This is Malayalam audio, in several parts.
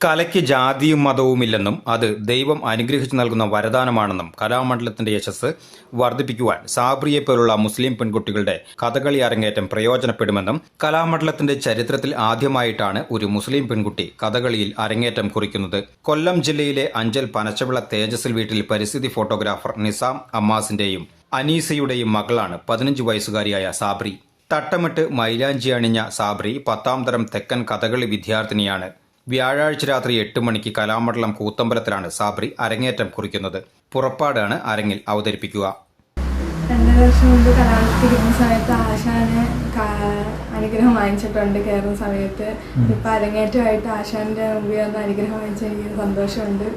കലയ്ക്ക് ജാതിയും മതവുമില്ലെന്നും അത് ദൈവം അനുഗ്രഹിച്ചു നൽകുന്ന വരദാനമാണെന്നും കലാമണ്ഡലത്തിന്റെ യശസ് വർദ്ധിപ്പിക്കുവാൻ സാബ്രിയെ പോലുള്ള മുസ്ലിം പെൺകുട്ടികളുടെ കഥകളി അരങ്ങേറ്റം പ്രയോജനപ്പെടുമെന്നും കലാമണ്ഡലത്തിന്റെ ചരിത്രത്തിൽ ആദ്യമായിട്ടാണ് ഒരു മുസ്ലിം പെൺകുട്ടി കഥകളിയിൽ അരങ്ങേറ്റം കുറിക്കുന്നത്. കൊല്ലം ജില്ലയിലെ അഞ്ചൽ പനച്ചവിള തേജസ്സിൽ വീട്ടിൽ പരിസ്ഥിതി ഫോട്ടോഗ്രാഫർ നിസാം അമ്മാസിന്റെയും അനീസയുടെയും മകളാണ് പതിനഞ്ച് വയസ്സുകാരിയായ സാബ്രി. തട്ടമിട്ട് മൈലാഞ്ചി അണിഞ്ഞ സാബ്രി പത്താം തരം തെക്കൻ കഥകളി വിദ്യാർത്ഥിനിയാണ്. വ്യാഴാഴ്ച രാത്രി എട്ട് മണിക്ക് കലാമണ്ഡലം കൂത്തമ്പലത്തിലാണ് സാബ്രി അരങ്ങേറ്റം കുറിക്കുന്നത്. പുറപ്പാടാണ് അരങ്ങിൽ അവതരിപ്പിക്കുക. രണ്ടര വർഷം മുമ്പ് കലാമണ്ഡലത്തിൽ ഇരുന്ന സമയത്ത് ആശാന് അനുഗ്രഹം വാങ്ങിച്ചിട്ടുണ്ട് കയറുന്ന സമയത്ത്. ഇപ്പൊ അരങ്ങേറ്റമായിട്ട് ആശാന്റെ മുമ്പിൽ വന്ന് അനുഗ്രഹം വാങ്ങിച്ച എനിക്ക് സന്തോഷമുണ്ട്.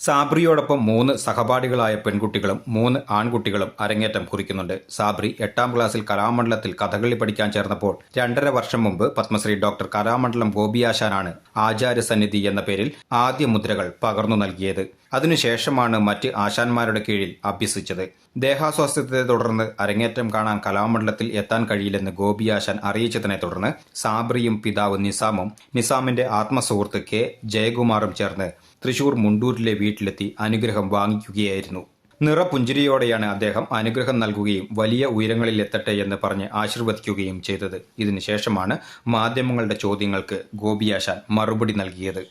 സാബ്രിയോടൊപ്പം മൂന്ന് സഹപാഠികളായ പെൺകുട്ടികളും മൂന്ന് ആൺകുട്ടികളും അരങ്ങേറ്റം കുറിക്കുന്നുണ്ട്. സാബ്രി എട്ടാം ക്ലാസ്സിൽ കലാമണ്ഡലത്തിൽ കഥകളി പഠിക്കാൻ ചേർന്നപ്പോൾ രണ്ടര വർഷം മുമ്പ് പത്മശ്രീ ഡോക്ടർ കലാമണ്ഡലം ഗോപിയാശാനാണ് ആചാര്യസന്നിധി എന്ന പേരിൽ ആദ്യ മുദ്രകൾ പകർന്നു നൽകിയത്. അതിനുശേഷമാണ് മറ്റ് ആശാന്മാരുടെ കീഴിൽ അഭ്യസിച്ചത്. ദേഹാസ്വാസ്ഥ്യത്തെ തുടർന്ന് അരങ്ങേറ്റം കാണാൻ കലാമണ്ഡലത്തിൽ എത്താൻ കഴിയില്ലെന്ന് ഗോപിയാശാൻ അറിയിച്ചതിനെ തുടർന്ന് സാബ്രിയും പിതാവ് നിസാമും നിസാമിന്റെ ആത്മസുഹൃത്ത് കെ. ജയകുമാറും ചേർന്ന് തൃശൂർ മുണ്ടൂരിലെ വീട്ടിലെത്തി അനുഗ്രഹം വാങ്ങിക്കുകയായിരുന്നു. നിറപുഞ്ചിരിയോടെയാണ് അദ്ദേഹം അനുഗ്രഹം നൽകുകയും വലിയ ഉയരങ്ങളിൽ എത്തട്ടെ എന്ന് പറഞ്ഞ് ആശീർവദിക്കുകയും ചെയ്തത്. ഇതിനുശേഷമാണ് മാധ്യമങ്ങളുടെ ചോദ്യങ്ങൾക്ക് ഗോപിയാശാൻ മറുപടി നൽകിയത്.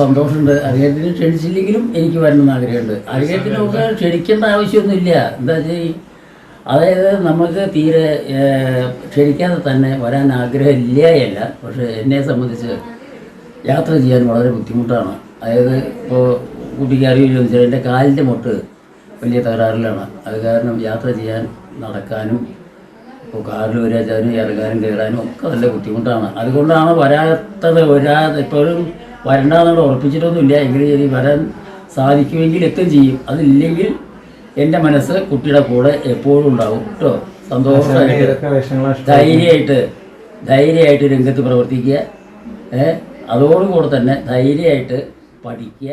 സന്തോഷമുണ്ട്. അദ്ദേഹത്തിന് ക്ഷണിച്ചില്ലെങ്കിലും എനിക്ക് വരണമെന്ന് ആഗ്രഹമുണ്ട്. അദ്ദേഹത്തിനൊക്കെ ക്ഷണിക്കേണ്ട ആവശ്യമൊന്നുമില്ല. എന്താ വെച്ചാൽ അതായത് നമുക്ക് തീരെ ക്ഷണിക്കാതെ തന്നെ വരാൻ ആഗ്രഹം ഇല്ലായല്ല പക്ഷേ എന്നെ സംബന്ധിച്ച് യാത്ര ചെയ്യാൻ വളരെ ബുദ്ധിമുട്ടാണ്. അതായത് ഇപ്പോൾ കുട്ടിക്ക് അറിവ് ചോദിച്ചാൽ എന്റെ കാലിന്റെ മുട്ട് വലിയ തകരാറിലാണ്. അത് കാരണം യാത്ര ചെയ്യാൻ നടക്കാനും ഇപ്പോൾ കാറിൽ വരാച്ചാലും ഇറങ്ങാനും കയറാനും ഒക്കെ നല്ല ബുദ്ധിമുട്ടാണ്. അതുകൊണ്ടാണ് വരാത്തത് വരാതെ ഇപ്പോഴും വരണ്ടാന്നുള്ള ഉറപ്പിച്ചിട്ടൊന്നുമില്ല എങ്കിലും ശരി വരാൻ സാധിക്കുമെങ്കിൽ എത്തും ചെയ്യും. അതില്ലെങ്കിൽ എന്റെ മനസ്സ് കുട്ടിയുടെ കൂടെ എപ്പോഴും ഉണ്ടാവും. കേട്ടോ? സന്തോഷമായിട്ട് ധൈര്യമായിട്ട് ധൈര്യമായിട്ട് രംഗത്ത് പ്രവർത്തിക്കുക. ഏഹ് അതോടുകൂടെ തന്നെ ധൈര്യമായിട്ട് പഠിക്കുക.